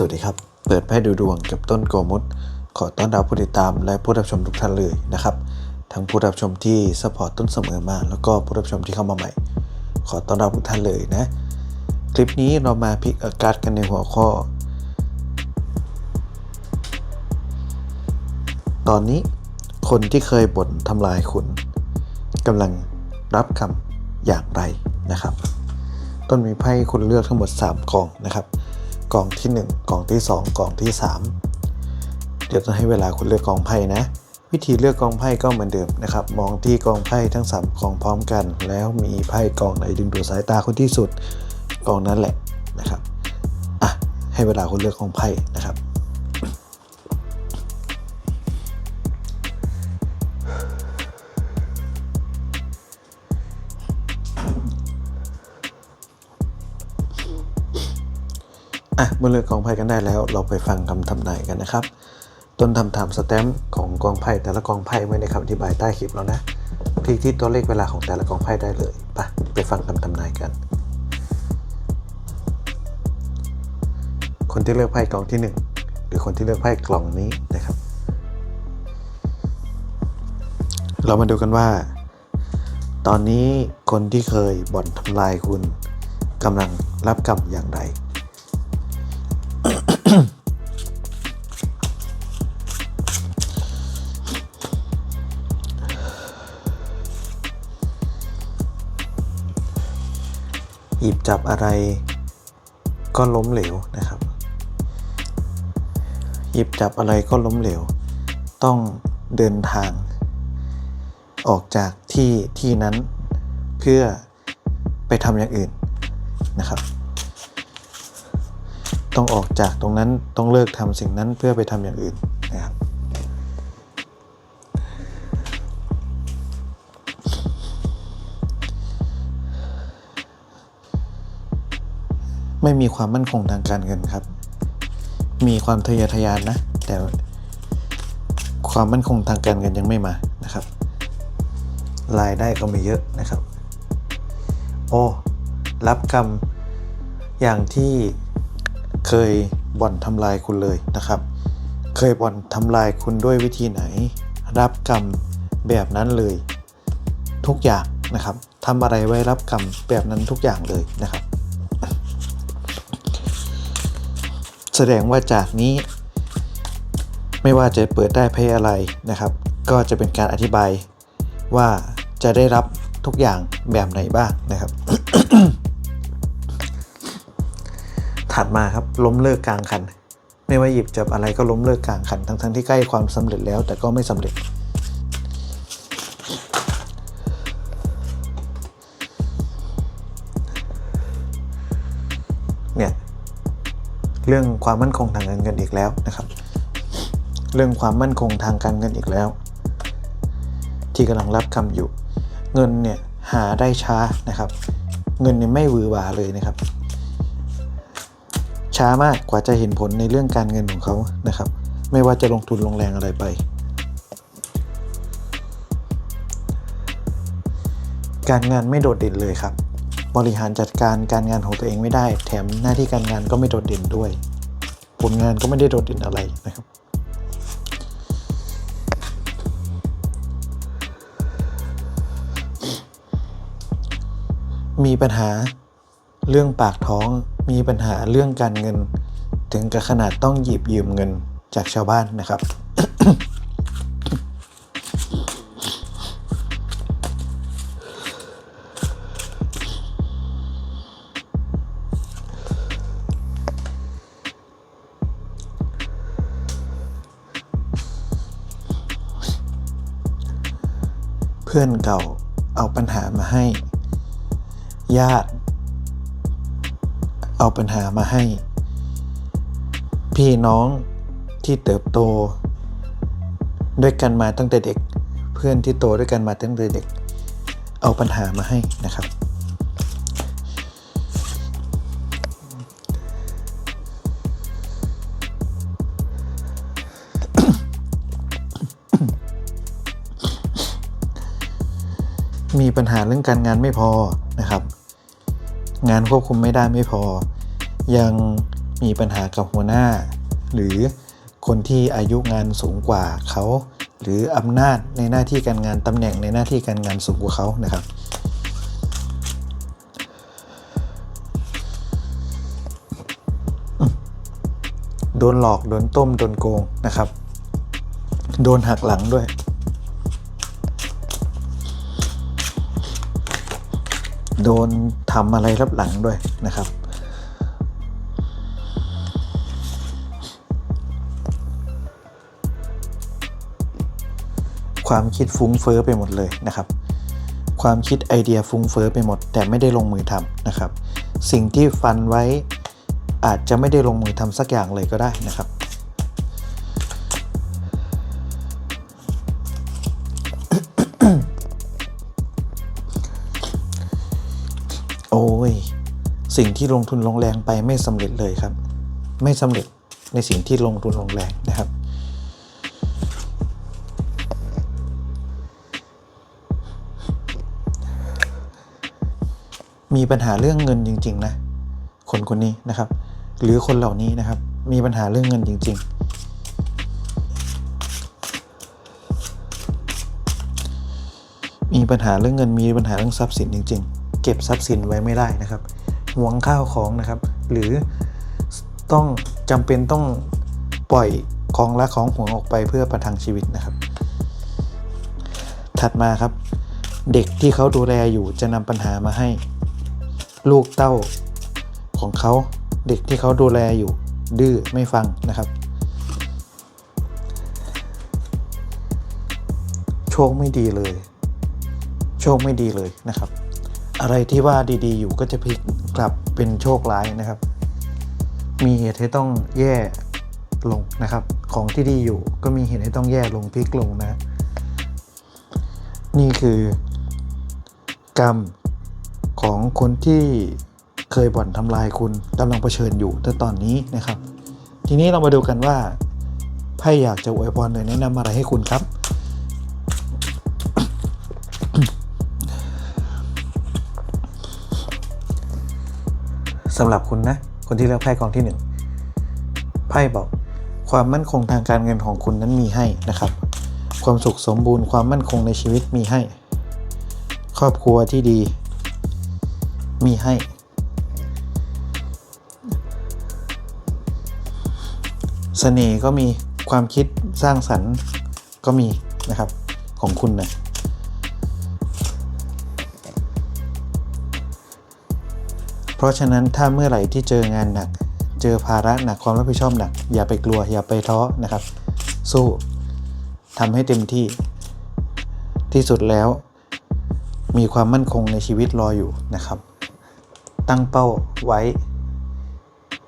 สวัสดีครับ เปิดไพ่ดูดวงกับต้นโกมุตขอต้อนรับผู้ติดตามและผู้รับชมทุกท่านเลยนะครับ ทั้งผู้รับชมที่สปอร์ตต้นเสมอมา แล้วก็ผู้รับชมที่เข้ามาใหม่ ขอต้อนรับทุกท่านเลยนะ คลิปนี้เรามาพิกอากาศกันในหัวข้อ ตอนนี้คนที่เคยบ่นทำลายคุณกำลังรับคำอย่างไรนะครับ ต้นมีไพ่คุณเลือกทั้งหมด 3กองนะครับ กองที่ 1กองที่ 2กองที่ 3 เดี๋ยวต้องให้เวลาคุณเลือกกองไพ่นะ วิธีเลือกกองไพ่ก็เหมือนเดิมนะครับ มองที่กองไพ่ทั้ง 3กองพร้อมกัน แล้วมีไพ่กองไหนดึงดูดสายตาคุณที่สุดกองนั้นแหละนะครับอะให้เวลาคุณเลือกกองไพ่นะครับ อะเมื่อเลือกกองไพ่กันได้แล้ว เราไปฟังคำทำนายกันนะครับ ต้นทำตามสแตมป์ของกองไพ่แต่ละกองไพ่ไว้ในคำอธิบายใต้คลิปแล้วนะคลิกที่ตัวเลขเวลาของแต่ละกองไพ่ได้เลยไปไปฟังคำทำนายกัน คนที่เลือกไพ่กองที่หนึ่งหรือคนที่เลือกไพ่กล่องนี้นะครับ เรามาดูกันว่า ตอนนี้คนที่เคยบ่อนทำลายคุณกำลังรับกรรมอย่างไร ยิบจับอะไรก็ล้มเหลวนะครับ หยิบจับอะไรก็ล้มเหลว ต้องเดินทาง ออกจากที่ที่นั้นเพื่อไปทำอย่างอื่นนะครับ ต้องออกจากตรงนั้นต้องเลิกทำสิ่งนั้นเพื่อไปทำอย่างอื่นนะครับ ไม่มีความมั่นคงทางการเงินครับ มีความทะเยอทะยานนะ แต่ความมั่นคงทางการเงินยังไม่มานะครับ รายได้ก็ไม่เยอะนะครับ โอ้รับกรรมอย่างที่เคยบ่อนทำลายคุณเลยนะครับ เคยบ่อนทำลายคุณด้วยวิธีไหน รับกรรมแบบนั้นเลย ทุกอย่างนะครับทำอะไรไว้รับกรรมแบบนั้นทุกอย่างเลยนะครับ แสดงว่าจากนี้ ไม่ว่าจะเปิดได้เพ่อะไรนะครับ ก็จะเป็นการอธิบายว่าจะได้รับทุกอย่างแบบไหนบ้างนะครับ ถัดมาครับล้มเลิกกลางคัน ไม่ว่าหยิบจับอะไรก็ล้มเลิกกลางคัน ทั้งๆที่ใกล้ความสำเร็จแล้วแต่ก็ไม่สำเร็จ เรื่องความมั่นคงทางการเงินอีกแล้วนะครับ เรื่องความมั่นคงทางการเงินอีกแล้ว ที่กำลังรับคำอยู่ เงินเนี่ยหาได้ช้านะครับ เงินเนี่ยไม่วือหวาเลยนะครับ ช้ามากกว่าจะเห็นผลในเรื่องการเงินของเขานะครับ ไม่ว่าจะลงทุนลงแรงอะไรไปการงานไม่โดดเด่นเลยครับ บริหารจัดการการงานของตัวเองไม่ได้ แถมหน้าที่การงานก็ไม่โดดเด่นด้วย ผลงานก็ไม่ได้โดดเด่นอะไรนะครับ มีปัญหาเรื่องปากท้อง มีปัญหาเรื่องการเงิน ถึงกับขนาดต้องหยิบยืมเงินจากชาวบ้านนะครับ เพื่อนเก่าเอาปัญหามาให้ ญาติ เอาปัญหามาให้ พี่น้องที่เติบโต ด้วยกันมาตั้งแต่เด็ก เพื่อนที่โตด้วยกันมาตั้งแต่เด็ก เอาปัญหามาให้นะครับ มีปัญหาเรื่องการงานไม่พอนะครับ งานควบคุมไม่ได้ไม่พอ ยังมีปัญหากับหัวหน้า หรือคนที่อายุงานสูงกว่าเขา หรืออำนาจในหน้าที่การงานตำแหน่งในหน้าที่การงานสูงกว่าเขานะครับ โดนหลอก โดนต้ม โดนโกงนะครับ โดนหักหลังด้วย โดนทำอะไรรับหลังด้วยนะครับ ความคิดฟุ้งเฟ้อไปหมดเลยนะครับ ความคิดไอเดียฟุ้งเฟ้อไปหมด แต่ไม่ได้ลงมือทำนะครับ สิ่งที่ฟันไว้อาจจะไม่ได้ลงมือทำสักอย่างเลยก็ได้นะครับ สิ่งที่ลงทุนลงแรงไปไม่สำเร็จเลยครับ ไม่สำเร็จในสิ่งที่ลงทุนลงแรงนะครับ มีปัญหาเรื่องเงินจริง ๆ นะ คนคนนี้นะครับ หรือคนเหล่านี้นะครับ มีปัญหาเรื่องเงินจริง ๆมีปัญหาเรื่องเงินมีปัญหาเรื่องทรัพย์สินจริง ๆ เก็บทรัพย์สินไว้ไม่ได้นะครับ หวงข้าวของนะครับ หรือต้องจำเป็นต้องปล่อยของรักของห่วงออกไปเพื่อประทังชีวิตนะครับ ถัดมาครับ เด็กที่เขาดูแลอยู่จะนำปัญหามาให้ ลูกเต้าของเขาเด็กที่เขาดูแลอยู่ดื้อไม่ฟังนะครับ โชคไม่ดีเลย โชคไม่ดีเลยนะครับ อะไรที่ว่าดีๆ อยู่ก็จะพลิกกลับเป็นโชคร้ายนะครับ มีเหตุให้ต้องแย่ลงนะครับ ของที่ดีอยู่ก็มีเหตุให้ต้องแย่ลงพลิกลงนะ นี่คือกรรมของคนที่เคยบ่อนทำลายคุณกำลังเผชิญอยู่แต่ตอนนี้นะครับ ทีนี้เรามาดูกันว่าไพ่อยากจะอวยพรหรือแนะนำอะไรให้คุณครับ สำหรับคุณนะ คนที่เลือกไพ่กองที่หนึ่งไพ่บอก ความมั่นคงทางการเงินของคุณนั้นมีให้นะครับ ความสุขสมบูรณ์ความมั่นคงในชีวิตมีให้ ครอบครัวที่ดี มีให้ เสน่ห์ก็มีความคิดสร้างสรรค์ก็มีนะครับของคุณนะ เพราะฉะนั้นถ้าเมื่อไหร่ที่เจองานหนัก เจอภาระหนักความรับผิดชอบหนัก อย่าไปกลัวอย่าไปท้อนะครับ สู้ทำให้เต็มที่ที่สุดแล้ว มีความมั่นคงในชีวิตรออยู่นะครับ ตั้งเป้าไว้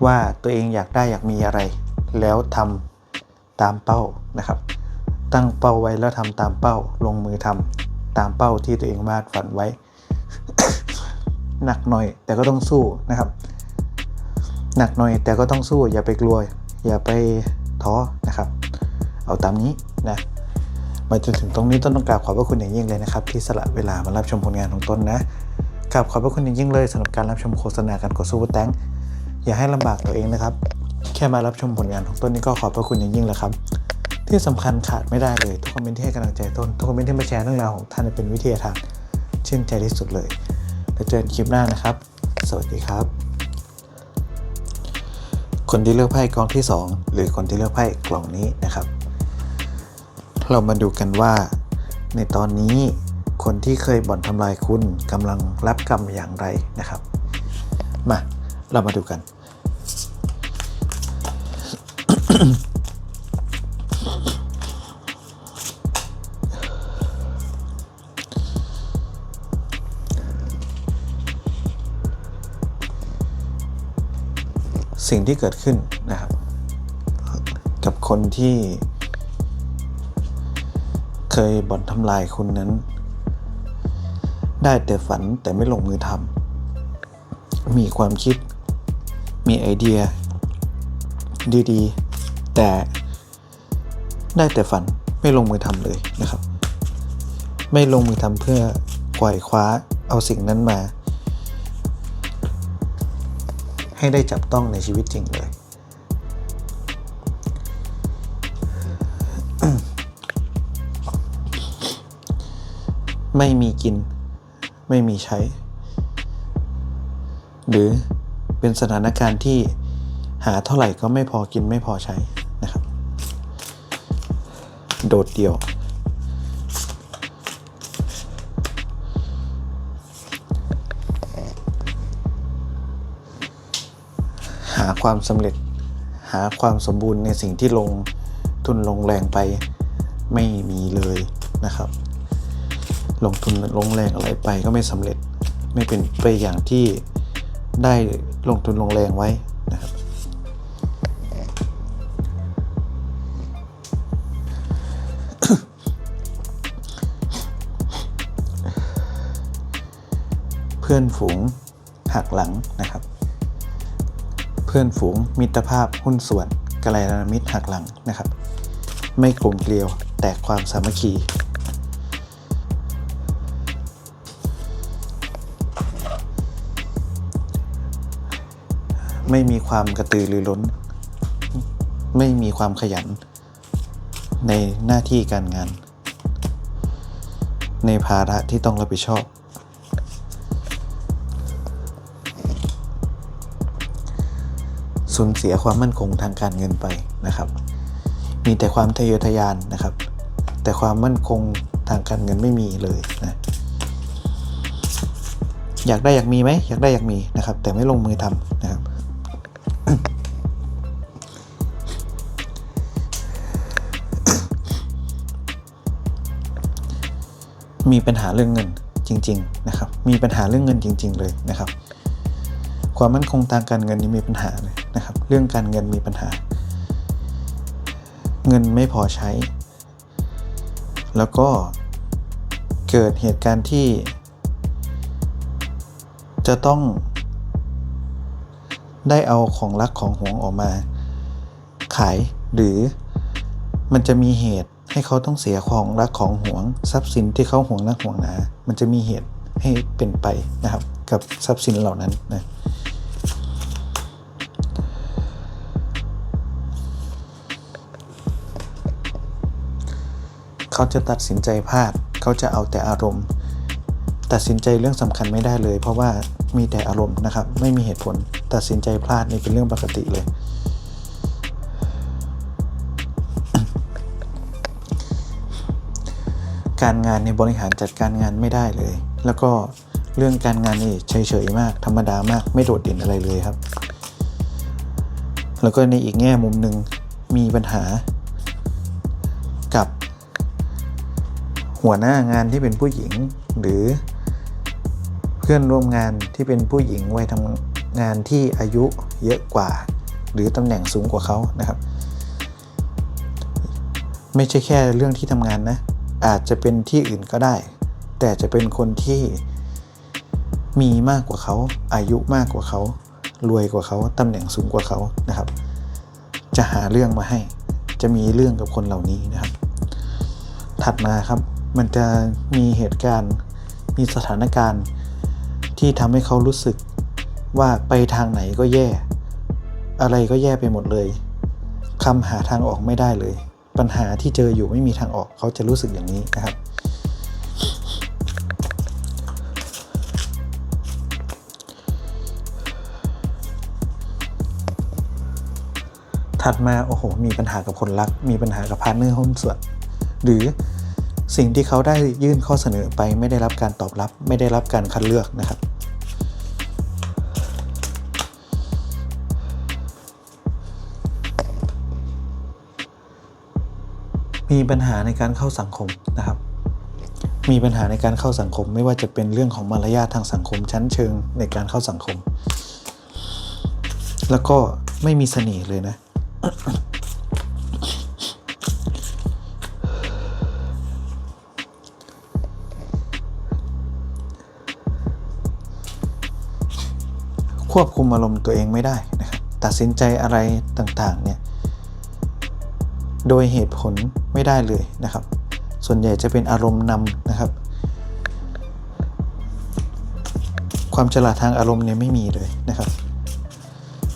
ว่าตัวเองอยากได้อยากมีอะไร แล้วทำตามเป้านะครับ ตั้งเป้าไว้แล้วทำตามเป้าลงมือทำตามเป้าที่ตัวเองวาดฝันไว้ หนักหน่อยแต่ก็ต้องสู้นะครับ หนักหน่อยแต่ก็ต้องสู้อย่าไปกลัว อย่าไปท้อนะครับ เอาตามนี้นะมาจนถึงตรงนี้ต้นต้องกราบขอบพระคุณอย่างยิ่งเลยนะครับ ที่สละเวลามารับชมผลงานของต้นนะกราบขอบพระคุณอย่างยิ่งเลยสำหรับการรับชมโฆษณาการกดซูเปอร์แตงอย่าให้ลำบากตัวเองนะครับ แค่มารับชมผลงานของต้นนี่ก็ขอบพระคุณอย่างยิ่งแล้วครับ ที่สำคัญขาดไม่ได้เลยทุกคอมเมนต์ที่ให้กำลังใจต้นทุกคอมเมนต์ที่มาแชร์เรื่องราวของท่านเป็นวิทยาทานชื่นใจที่สุดเลย เจอกันคลิปหน้านะครับ สวัสดีครับ คนที่เลือกไพ่กองที่ 2 หรือคนที่เลือกไพ่กล่องนี้นะครับ เรามาดูกันว่า ในตอนนี้คนที่เคยบ่อนทำลายคุณกำลังรับกรรมอย่างไรนะครับ มา เรามาดูกัน สิ่งที่เกิดขึ้นนะครับ กับคนที่ เคยบ่อนทำลายคุณนั้น ได้แต่ฝันแต่ไม่ลงมือทำมีความคิด มีไอเดีย ดีๆ แต่ได้แต่ฝันไม่ลงมือทำเลยนะครับ ไม่ลงมือทำเพื่อปล่อยคว้าเอาสิ่งนั้นมา ให้ได้จับต้องในชีวิตจริงเลย ไม่มีกิน ไม่มีใช้ หรือเป็นสถานการณ์ที่หาเท่าไหร่ก็ไม่พอกินไม่พอใช้นะครับ โดดเดี่ยว หาความสำเร็จ หาความสมบูรณ์ในสิ่งที่ลงทุนลงแรงไปไม่มีเลยนะครับ ลงทุนลงแรงอะไรไปก็ไม่สำเร็จไม่เป็นไปอย่างที่ได้ลงทุนลงแรงไว้นะครับเพื่อนฝูงหักหลังนะครับ เพื่อนฝูงมิตรภาพหุ้นส่วนกัลยาณมิตรหักหลังนะครับ ไม่กลมเกลียวแตกความสามัคคีไม่มีความกระตือรือร้น ไม่มีความขยัน ในหน้าที่การงาน ในภาระที่ต้องรับผิดชอบ สูญเสียความมั่นคงทางการเงินไปนะครับ มีแต่ความทะเยอทะยานนะครับ แต่ความมั่นคงทางการเงินไม่มีเลยนะอยากได้อยากมีไหมอยากได้อยากมีนะครับ แต่ไม่ลงมือทำนะครับมีปัญหาเรื่องเงินจริง ๆ นะครับ มีปัญหาเรื่องเงินจริง ๆ เลยนะครับ ความมั่นคงทางการเงินนี่มีปัญหาเลยนะครับ เรื่องการเงินมีปัญหา เงินไม่พอใช้ แล้วก็เกิดเหตุการณ์ที่ จะต้องได้เอาของรักของห่วงออกมา ขายหรือมันจะมีเหตุให้เขาต้องเสียของรักของห่วง ทรัพย์สินที่เขาห่วงรักห่วงหนา มันจะมีเหตุให้เป็นไปนะครับ กับทรัพย์สินเหล่านั้นนะ เขาจะตัดสินใจพลาด เขาจะเอาแต่อารมณ์ ตัดสินใจเรื่องสำคัญไม่ได้เลย เพราะว่ามีแต่อารมณ์นะครับ ไม่มีเหตุผล ตัดสินใจพลาดนี่เป็นเรื่องปกติเลย การงานในบริหารจัดการงานไม่ได้เลย แล้วก็เรื่องการงานนี่เฉยๆมาก ธรรมดามาก ไม่โดดเด่นอะไรเลยครับ แล้วก็ในอีกแง่มุมหนึ่งมีปัญหา หัวหน้างานที่เป็นผู้หญิง หรือเพื่อนร่วมงานที่เป็นผู้หญิงวัยทำงานที่อายุเยอะกว่า หรือตำแหน่งสูงกว่าเขานะครับ ไม่ใช่แค่เรื่องที่ทำงานนะ อาจจะเป็นที่อื่นก็ได้ แต่จะเป็นคนที่มีมากกว่าเขา อายุมากกว่าเขา รวยกว่าเขา ตำแหน่งสูงกว่าเขานะครับ จะหาเรื่องมาให้ จะมีเรื่องกับคนเหล่านี้นะครับ ถัดมาครับ มันจะมีเหตุการณ์ มีสถานการณ์ที่ทำให้เขารู้สึกว่าไปทางไหนก็แย่ อะไรก็แย่ไปหมดเลยคำหาทางออกไม่ได้เลย ปัญหาที่เจออยู่ไม่มีทางออกเขาจะรู้สึกอย่างนี้นะครับ ถัดมาโอ้โห มีปัญหากับคนรัก มีปัญหากับพาร์ทเนอร์หุ้นส่วน หรือ สิ่งที่เขาได้ยื่นข้อเสนอไปไม่ได้รับการตอบรับ ไม่ได้รับการคัดเลือกนะครับ มีปัญหาในการเข้าสังคมนะครับ มีปัญหาในการเข้าสังคม ไม่ว่าจะเป็นเรื่องของมารยาททางสังคมชั้นเชิงในการเข้าสังคม แล้วก็ไม่มีเสน่ห์เลยนะ ควบคุมอารมณ์ตัวเองไม่ได้นะครับตัดสินใจอะไรต่างๆเนี่ยโดยเหตุผลไม่ได้เลยนะครับ ส่วนใหญ่จะเป็นอารมณ์นำนะครับ ความฉลาดทางอารมณ์เนี่ยไม่มีเลยนะครับ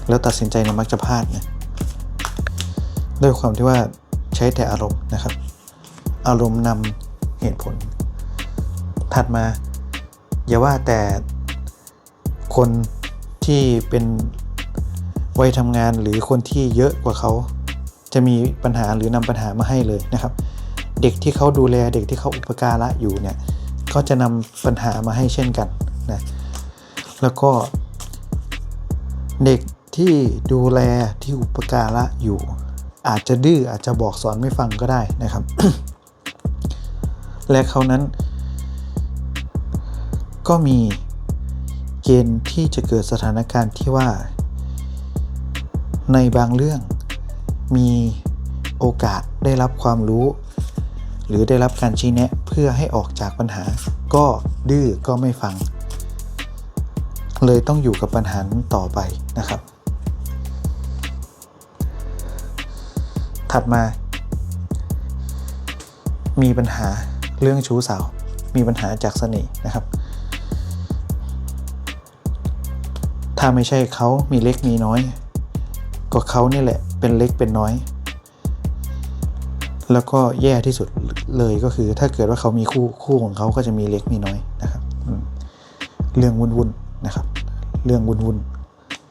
แล้วตัดสินใจเนี่ยมักจะพลาดนะด้วยความที่ว่าใช้แต่อารมณ์นะครับ อารมณ์นำเหตุผล ถัดมาอย่าว่าแต่คน ที่เป็นวัยทำงานหรือคนที่เยอะกว่าเขา จะมีปัญหาหรือนำปัญหามาให้เลยนะครับ เด็กที่เขาดูแลเด็กที่เขาอุปการะอยู่เนี่ยก็จะนำปัญหามาให้เช่นกันนะแล้วก็เด็กที่ดูแลที่อุปการะอยู่ อาจจะดื้ออาจจะบอกสอนไม่ฟังก็ได้นะครับ และเขานั้น ก็มี เกณฑ์ที่จะเกิดสถานการณ์ที่ว่า ในบางเรื่องมีโอกาสได้รับความรู้ หรือได้รับการชี้แนะเพื่อให้ออกจากปัญหา ก็ดื้อก็ไม่ฟัง เลยต้องอยู่กับปัญหาต่อไปนะครับ ถัดมา มีปัญหาเรื่องชู้สาว มีปัญหาจากเสน่ห์นะครับ ถ้าไม่ใช่เขามีเล็กมีน้อย ก็เขานี่แหละเป็นเล็กเป็นน้อย แล้วก็แย่ที่สุดเลยก็คือ ถ้าเกิดว่าเขามีคู่คู่ของเขาก็จะมีเล็กมีน้อยนะครับเรื่องวุ่นวุ่นๆนะครับ เรื่องวุ่นวุ่น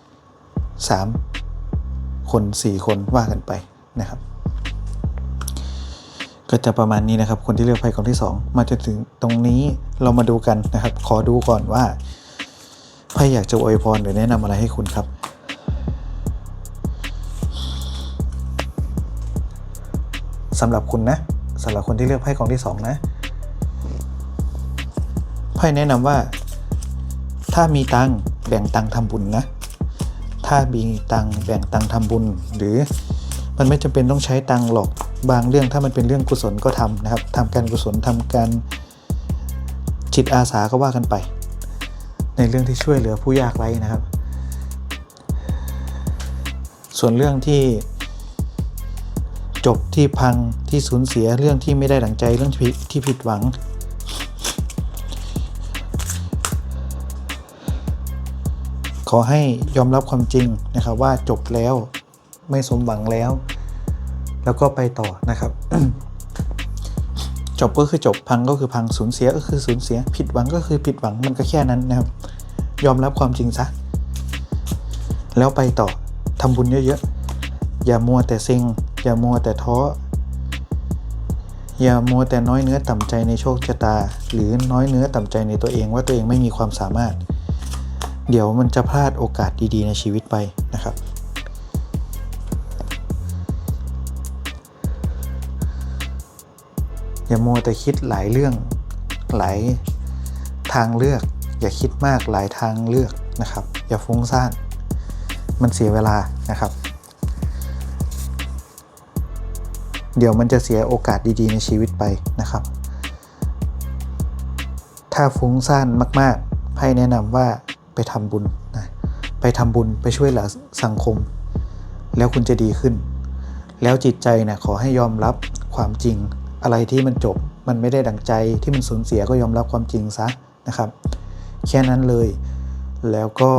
ๆสามคนสี่คนว่ากันไปนะครับ ก็จะประมาณนี้นะครับ คนที่เลือกไพ่กองที่ 2 มาจนถึงตรงนี้เรามาดูกันนะครับ ขอดูก่อนว่า ไพ่อยากจะอวยพรหรือแนะนำอะไรให้คุณครับ สำหรับคุณนะสำหรับคนที่เลือกไพ่กองที่ 2 นะไพ่แนะนำว่า ถ้ามีตังแบ่งตังทำบุญนะ ถ้ามีตังแบ่งตังทำบุญ หรือมันไม่จำเป็นต้องใช้ตังหรอกบางเรื่องถ้ามันเป็นเรื่องกุศลก็ทำนะครับทำการกุศลทำการจิตอาสาก็ว่ากันไป ในเรื่องที่ช่วยเหลือผู้ยากไร้นะครับ ส่วนเรื่องที่จบที่พังที่สูญเสียเรื่องที่ไม่ได้ดังใจเรื่องที่ที่ผิดหวัง ขอให้ยอมรับความจริงนะครับว่าจบแล้วไม่สมหวังแล้ว แล้วก็ไปต่อนะครับ จบก็คือจบพังก็คือพังสูญเสียก็คือสูญเสีย ผิดหวังก็คือผิดหวังมันก็แค่นั้นนะครับ ยอมรับความจริงซะแล้วไปต่อทำบุญเยอะๆ อย่ามัวแต่เซ็ง อย่ามัวแต่ท้อ อย่ามัวแต่น้อยเนื้อต่ำใจในโชคชะตา หรือน้อยเนื้อต่ำใจในตัวเองว่าตัวเองไม่มีความสามารถ เดี๋ยวมันจะพลาดโอกาสดีๆในชีวิตไปนะครับ อย่ามัวแต่คิดหลายเรื่องหลายทางเลือก อย่าคิดมากหลายทางเลือกนะครับ อย่าฟุ้งซ่าน มันเสียเวลานะครับ เดี๋ยวมันจะเสียโอกาสดีๆ ในชีวิตไปนะครับ ถ้าฟุ้งซ่านมาก ๆ ให้แนะนำว่าไปทำบุญนะไปทำบุญไปช่วยเหลือสังคม แล้วคุณจะดีขึ้น แล้วจิตใจนะขอให้ยอมรับความจริง อะไรที่มันจบมันไม่ได้ดังใจที่มันสูญเสียก็ยอมรับความจริงซะนะครับ แค่นั้นเลย แล้วก็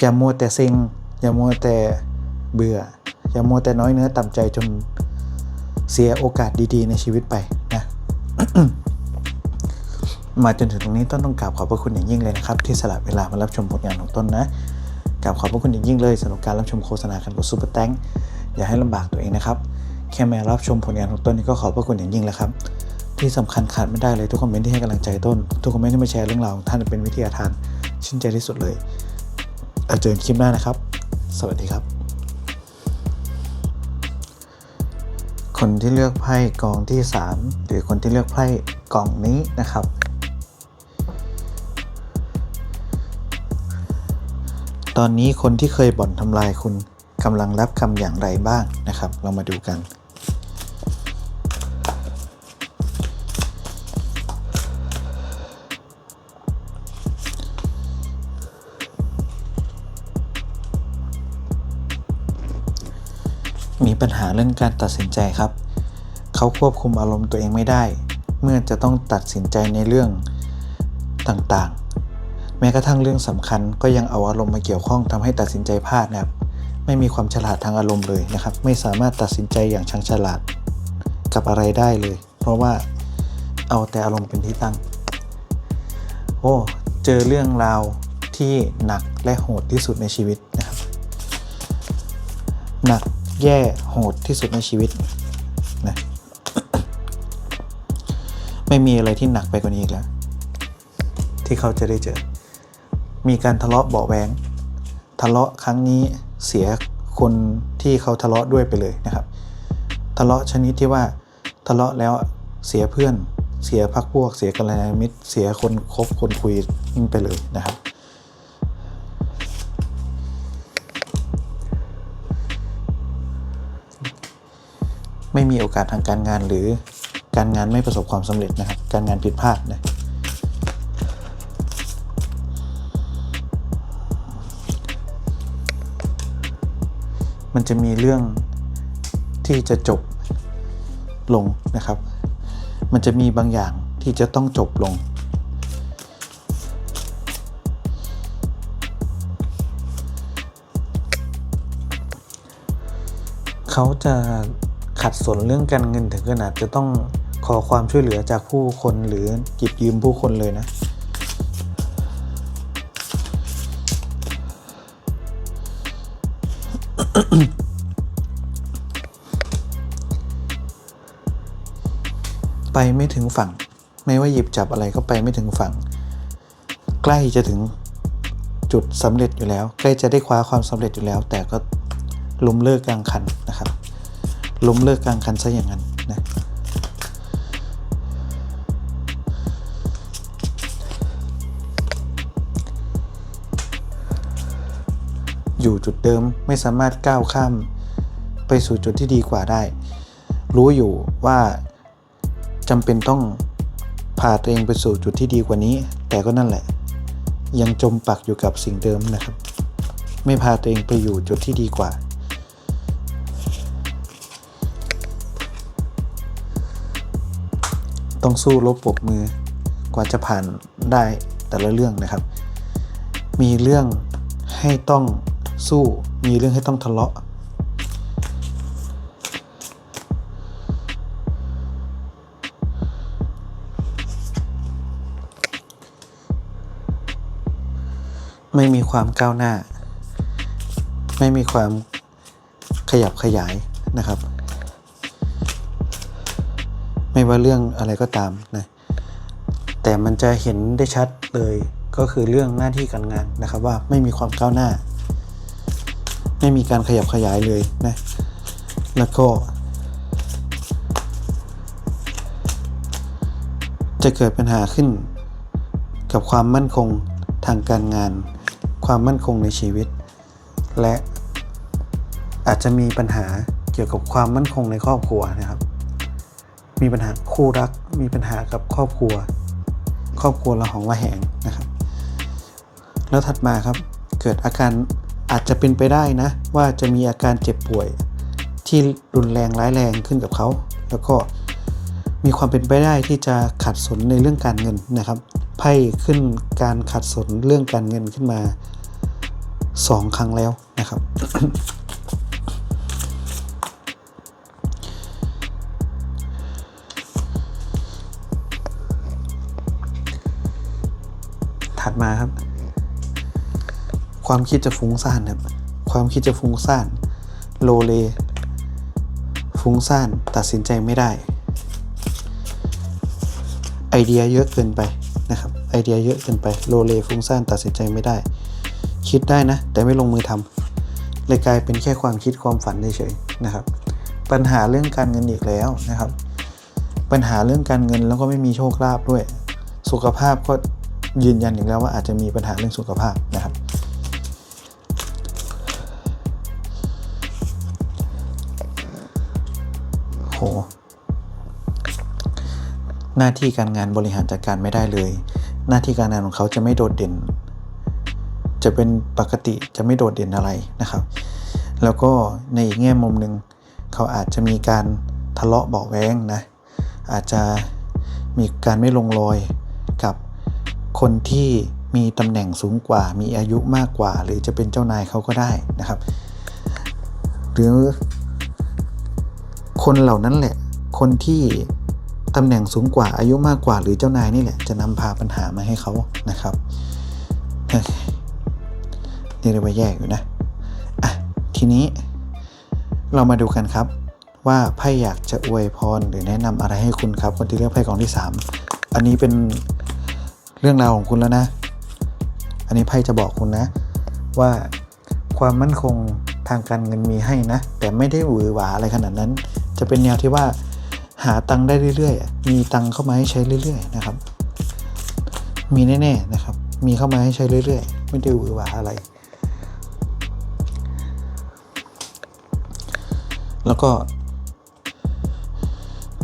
อย่ามัวแต่เซ็งอย่ามัวแต่เบื่อ อย่ามัวแต่น้อยเนื้อต่ำใจจนเสียโอกาสดีๆ ในชีวิตไปนะมาจนถึงตรงนี้ต้นต้องกราบขอบพระคุณอย่างยิ่งเลยนะครับ ที่สละเวลามารับชมผลงานของต้นนะกราบขอบพระคุณอย่างยิ่งเลยสำหรับการรับชมโฆษณากันบนซูเปอร์แตงอย่าให้ลำบากตัวเองนะครับ แค่มารับชมผลงานของต้นนี่ก็ขอบพระคุณอย่างยิ่งแล้วครับ ที่สำคัญขาดไม่ได้เลยทุกคอมเมนต์ที่ให้กำลังใจต้น ทุกคอมเมนต์ที่มาแชร์เรื่องราวของท่านเป็นวิทยาทานชื่นใจที่สุดเลยเอาเจอกันคลิปหน้านะครับ สวัสดีครับ คนที่เลือกไพ่กองที่ 3 หรือคนที่เลือกไพ่กองนี้นะครับตอนนี้คนที่เคยบ่อนทำลายคุณกำลังรับคำอย่างไรบ้างนะครับ เรามาดูกัน ปัญหาเรื่องการตัดสินใจครับ เขาควบคุมอารมณ์ตัวเองไม่ได้ เมื่อจะต้องตัดสินใจในเรื่องต่างๆ แม้กระทั่งเรื่องสำคัญก็ยังเอาอารมณ์มาเกี่ยวข้องทำให้ตัดสินใจพลาดนะครับ ไม่มีความฉลาดทางอารมณ์เลยนะครับ ไม่สามารถตัดสินใจอย่างชังฉลาดกับอะไรได้เลย เพราะว่าเอาแต่อารมณ์เป็นที่ตั้ง โอ้เจอเรื่องราวที่หนักและโหดที่สุดในชีวิตนะครับ หนัก แย่โหดที่สุดในชีวิตนะไม่มีอะไรที่หนักไปกว่านี้อีกแล้ว ที่เขาจะได้เจอ มีการทะเลาะเบาแวงทะเลาะครั้งนี้เสียคนที่เขาทะเลาะด้วยไปเลยนะครับ ทะเลาะชนิดที่ว่าทะเลาะแล้วเสียเพื่อน เสียพักพวก เสียกัลยาณมิตร เสียคนคบคนคุยไปเลยนะครับ ไม่มีโอกาสทางการงานหรือการงานไม่ประสบความสำเร็จนะครับ การงานผิดพลาดนะมันจะมีเรื่องที่จะจบลงนะครับ มันจะมีบางอย่างที่จะต้องจบลง เขาจะ ขัดสนเรื่องการเงินถึงขนาดจะต้องขอความช่วยเหลือจากผู้คนหรือหยิบยืมผู้คนเลยนะ ไปไม่ถึงฝั่ง ไม่ว่าหยิบจับอะไรก็ไปไม่ถึงฝั่ง ใกล้จะถึงจุดสำเร็จอยู่แล้ว ใกล้จะได้คว้าความสำเร็จอยู่แล้ว แต่ก็ล้มเลิกกลางคันนะครับ ล้มเลิกกลางคันซะอย่างนั้นนะอยู่จุดเดิมไม่สามารถก้าวข้ามไปสู่จุดที่ดีกว่าได้ รู้อยู่ว่าจำเป็นต้องพาตัวเองไปสู่จุดที่ดีกว่านี้ แต่ก็นั่นแหละ ยังจมปักอยู่กับสิ่งเดิมนะครับ ไม่พาตัวเองไปอยู่จุดที่ดีกว่า ต้องสู้รบปบมือกว่าจะผ่านได้แต่ละเรื่องนะครับ มีเรื่องให้ต้องสู้มีเรื่องให้ต้องทะเลาะ ไม่มีความก้าวหน้า ไม่มีความขยับขยายนะครับ ไม่ว่าเรื่องอะไรก็ตามนะแต่มันจะเห็นได้ชัดเลยก็คือเรื่องหน้าที่การงานนะครับว่าไม่มีความก้าวหน้า ไม่มีการขยับขยายเลยนะแล้วก็ จะเกิดปัญหาขึ้น กับความมั่นคงทางการงาน ความมั่นคงในชีวิต และอาจจะมีปัญหาเกี่ยวกับความมั่นคงในครอบครัวนะครับ มีปัญหาคู่รัก มีปัญหากับครอบครัว ครอบครัวละหองละแหงนะครับ แล้วถัดมาครับเกิดอาการอาจจะเป็นไปได้นะ ว่าจะมีอาการเจ็บป่วย ที่รุนแรงร้ายแรงขึ้นกับเขา แล้วก็มีความเป็นไปได้ที่จะขัดสนในเรื่องการเงินนะครับไพ่ขึ้นการขัดสนเรื่องการเงินขึ้นมาสองครั้งแล้วนะครับ มาครับ ความคิดจะฟุ้งซ่านครับ ความคิดจะฟุ้งซ่าน โลเลฟุ้งซ่านตัดสินใจไม่ได้ ไอเดียเยอะเกินไปนะครับ ไอเดียเยอะเกินไป โลเลฟุ้งซ่านตัดสินใจไม่ได้ คิดได้นะ แต่ไม่ลงมือทำเลยกลายเป็นแค่ความคิดความฝันเฉยๆนะครับ ปัญหาเรื่องการเงินอีกแล้วนะครับ ปัญหาเรื่องการเงินแล้วก็ไม่มีโชคลาภด้วย สุขภาพก็ ยืนยันอีกแล้วว่าอาจจะมีปัญหาเรื่องสุขภาพนะครับโหหน้าที่การงานบริหารจัดการไม่ได้เลย หน้าที่การงานของเขาจะไม่โดดเด่น จะเป็นปกติจะไม่โดดเด่นอะไรนะครับ แล้วก็ในอีกแง่มุมหนึ่งเขาอาจจะมีการทะเลาะเบาแวงนะอาจจะมีการไม่ลงรอยกับ คนที่มีตำแหน่งสูงกว่า มีอายุมากกว่า หรือจะเป็นเจ้านายเขาก็ได้นะครับ หรือคนเหล่านั้นแหละ คนที่ตำแหน่งสูงกว่าอายุมากกว่า หรือเจ้านายนี่แหละจะนำพาปัญหามาให้เขานะครับนี่เรียกว่าแย่อยู่นะอะทีนี้เรามาดูกันครับ ว่าไพ่อยากจะอวยพรหรือแนะนำอะไรให้คุณครับคนที่เลือกไพ่กองที่ 3 อันนี้เป็น เรื่องราวของคุณแล้วนะ อันนี้ไพ่จะบอกคุณนะ ว่าความมั่นคงทางการเงินมีให้นะ แต่ไม่ได้หวือหวาอะไรขนาดนั้น จะเป็นแนวที่ว่าหาตังค์ได้เรื่อยๆ มีตังค์เข้ามาให้ใช้เรื่อยๆนะครับ มีแน่ๆนะครับ มีเข้ามาให้ใช้เรื่อยๆ ไม่ได้หวือหวาอะไร แล้วก็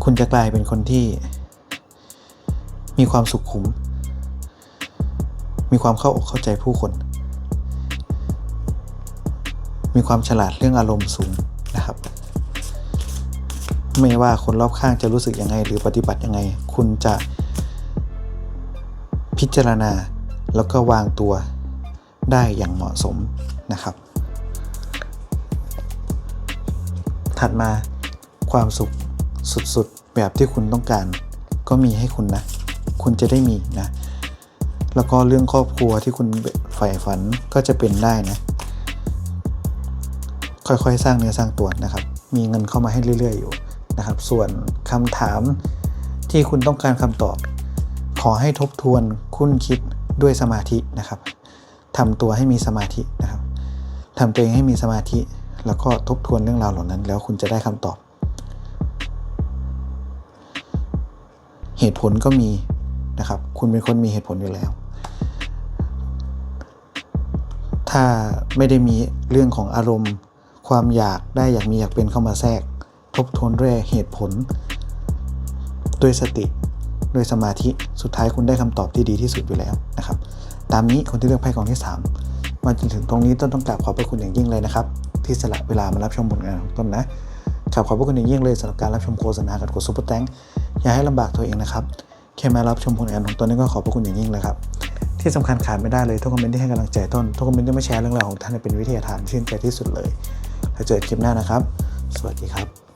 คุณจะกลายเป็นคนที่มีความสุขขุม มีความเข้าอกเข้าใจผู้คน มีความฉลาดเรื่องอารมณ์สูงนะครับ ไม่ว่าคนรอบข้างจะรู้สึกยังไง หรือปฏิบัติยังไง คุณจะพิจารณาแล้วก็วางตัวได้อย่างเหมาะสมนะครับ ถัดมาความสุขสุดๆ แบบที่คุณต้องการ ก็มีให้คุณนะ คุณจะได้มีนะ แล้วก็เรื่องครอบครัวที่คุณใฝ่ฝันก็จะเป็นได้นะ ค่อยๆ สร้างเนื้อสร้างตัวนะครับ มีเงินเข้ามาให้เรื่อย ๆ อยู่นะครับ ส่วนคำถามที่คุณต้องการคำตอบ ขอให้ทบทวนคุ้นคิดด้วยสมาธินะครับทำตัวให้มีสมาธินะครับทำตัวเองให้มีสมาธิ แล้วก็ทบทวนเรื่องราวเหล่านั้น แล้วคุณจะได้คำตอบ เหตุผลก็มีนะครับ คุณเป็นคนมีเหตุผลอยู่แล้ว ถ้าไม่ได้มีเรื่องของอารมณ์ ความอยากได้อยากมีอยากเป็นเข้ามาแทรก ทบทวนด้วยเหตุผล ด้วยสติ ด้วยสมาธิสุดท้ายคุณได้คำตอบที่ดีที่สุดอยู่แล้วนะครับ ตามนี้คนที่เลือกไพ่กองที่ 3 มาจนถึงตรงนี้ต้นต้องกราบขอบพระคุณอย่างยิ่งเลยนะครับ ที่สละเวลามารับชมผลงานของต้นนะกราบขอบพระคุณอย่างยิ่งเลยสำหรับการรับชมโฆษณากับกดซุปเปอร์แตงอย่าให้ลำบากตัวเองนะครับแค่มารับชมผลงานของต้นนี่ก็ขอบพระคุณอย่างยิ่งเลยครับ ที่สำคัญขาดไม่ได้เลยทุกคอมเมนต์ที่ให้กำลังใจต้น ทุกคอมเมนต์ที่มาแชร์เรื่องราวของท่านเป็นวิทยาทานชื่นใจที่สุดเลย แล้วเจอกันคลิปหน้านะครับ สวัสดีครับ